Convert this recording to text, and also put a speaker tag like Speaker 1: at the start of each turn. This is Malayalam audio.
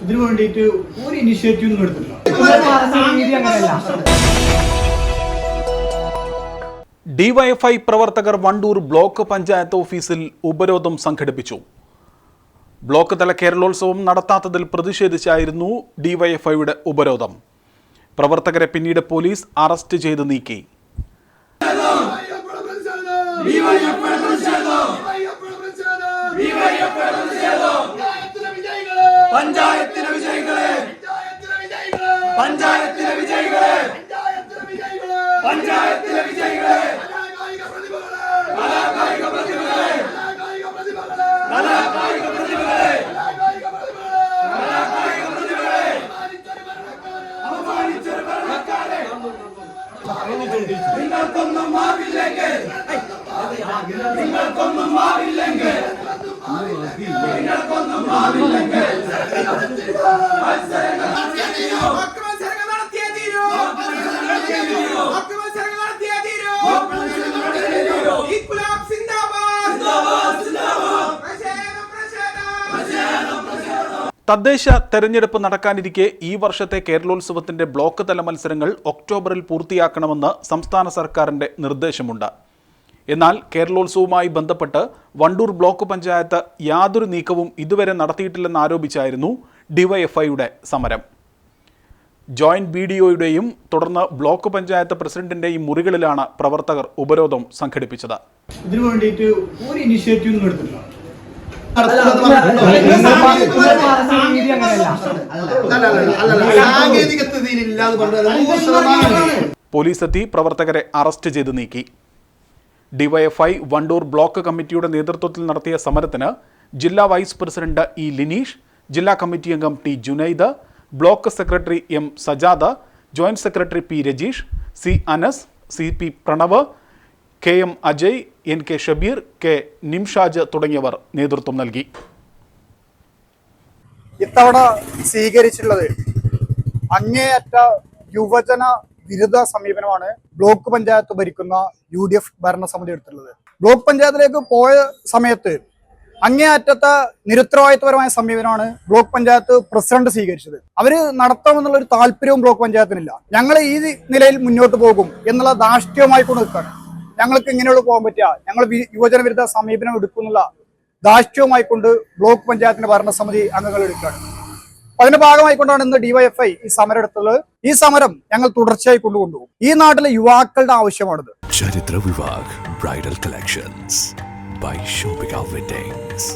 Speaker 1: ഇതിനു വേണ്ടിയിട്ട് ഒരു ഇനിഷ്യേറ്റീവ് ഒന്നും എടുത്തിട്ടില്ല.
Speaker 2: ഡിവൈഎഫ്ഐ പ്രവർത്തകർ വണ്ടൂർ ബ്ലോക്ക് പഞ്ചായത്ത് ഓഫീസിൽ ഉപരോധം സംഘടിപ്പിച്ചു. ബ്ലോക്ക് തല കേരളോത്സവം നടത്താത്തതിൽ പ്രതിഷേധിച്ചായിരുന്നു ഡിവൈഎഫ്ഐയുടെ ഉപരോധം. പ്രവർത്തകരെ പിന്നീട് പോലീസ് അറസ്റ്റ് ചെയ്ത് നീക്കി.
Speaker 3: പഞ്ചായത്തിലെ നിങ്ങൾക്കൊന്നും മാറില്ലെങ്കിൽ നിങ്ങൾക്കൊന്നും മാറില്ലെങ്കിൽ നിങ്ങൾക്കൊന്നും മാറില്ലെങ്കിൽ
Speaker 2: തദ്ദേശ തെരഞ്ഞെടുപ്പ് നടക്കാനിരിക്കെ ഈ വർഷത്തെ കേരളോത്സവത്തിന്റെ ബ്ലോക്ക് തല മത്സരങ്ങൾ ഒക്ടോബറിൽ പൂർത്തിയാക്കണമെന്ന് സംസ്ഥാന സർക്കാരിന്റെ നിർദ്ദേശമുണ്ട്. എന്നാൽ കേരളോത്സവവുമായി ബന്ധപ്പെട്ട് വണ്ടൂർ ബ്ലോക്ക് പഞ്ചായത്ത് യാതൊരു നീക്കവും ഇതുവരെ നടത്തിയിട്ടില്ലെന്ന് നടത്തിയിട്ടില്ലെന്നാരോപിച്ചായിരുന്നു ഡിവൈഎഫ്ഐയുടെ സമരം. ജോയിന്റ് ബി ഡി ഒയുടെയും തുടർന്ന് ബ്ലോക്ക് പഞ്ചായത്ത് പ്രസിഡന്റിന്റെയും മുറികളിലാണ് പ്രവർത്തകർ ഉപരോധം സംഘടിപ്പിച്ചത്.
Speaker 1: ഇതിനു വേണ്ടിയിട്ട് ഒരു ഇനിഷ്യേറ്റീവ് ഒന്നും എടുത്തിട്ടില്ല.
Speaker 4: സാങ്കേതികത്വത്തിൽ ഇല്ലാതെ പറഞ്ഞത് നൂറ് ശതമാനം
Speaker 2: പോലീസ് എത്തി പ്രവർത്തകരെ അറസ്റ്റ് ചെയ്ത് നീക്കി. ഡിവൈഎഫ്ഐ വണ്ടൂർ ബ്ലോക്ക് കമ്മിറ്റിയുടെ നേതൃത്വത്തിൽ നടത്തിയ സമരത്തിന് ജില്ലാ വൈസ് പ്രസിഡന്റ് ഇ ലിനീഷ് ജില്ലാ കമ്മിറ്റി അംഗം T Junaid block secretary M Sajad joint secretary P Rajeesh C Anas C P Pranav K M Ajay N K Shabeer K Nimshaj തുടങ്ങിയവർ നേതൃത്വം നൽകി.
Speaker 5: ഇത്തവണ സ്വീകരിച്ചിട്ടുള്ളത് അങ്ങേയറ്റ യുവജന വിരുദ്ധ സമീപനമാണ് ബ്ലോക്ക് പഞ്ചായത്ത് ഭരിക്കുന്ന യു ഡി എഫ് ഭരണസമിതി എടുത്തിട്ടുള്ളത്. ബ്ലോക്ക് പഞ്ചായത്തിലേക്ക് പോയ സമയത്ത് അങ്ങേയറ്റത്തെ നിരുത്തരവാദിത്വപരമായ സമീപനമാണ് ബ്ലോക്ക് പഞ്ചായത്ത് പ്രസിഡന്റ് സ്വീകരിച്ചത്. അവർ നടത്താമെന്നുള്ള ഒരു താല്പര്യവും ബ്ലോക്ക് പഞ്ചായത്തിനില്ല. ഞങ്ങൾ ഈ നിലയിൽ മുന്നോട്ട് പോകും എന്നുള്ള ധാർഷ്ട്യവുമായി കൊണ്ട് നിൽക്കുകയാണ്. ഞങ്ങൾക്ക് ഇങ്ങനെയുള്ള പോകാൻ പറ്റുക ഞങ്ങൾ യുവജന വിരുദ്ധ സമീപനം എടുക്കുന്നുള്ള ധാർഷ്ട്യവുമായി കൊണ്ട് ബ്ലോക്ക് പഞ്ചായത്തിന്റെ ഭരണസമിതി അംഗങ്ങൾ എടുക്കുകയാണ്. അതിന്റെ ഭാഗമായിക്കൊണ്ടാണ് ഇന്ന് ഡിവൈഎഫ്ഐ ഈ സമരം എടുത്തുള്ളത്. ഈ സമരം ഞങ്ങൾ തുടർച്ചയായി കൊണ്ടുകൊണ്ടുപോകും. ഈ നാട്ടിലെ യുവാക്കളുടെ ആവശ്യമാണിത്.
Speaker 6: ചരിത്ര Vivah bridal collections by shopping weddings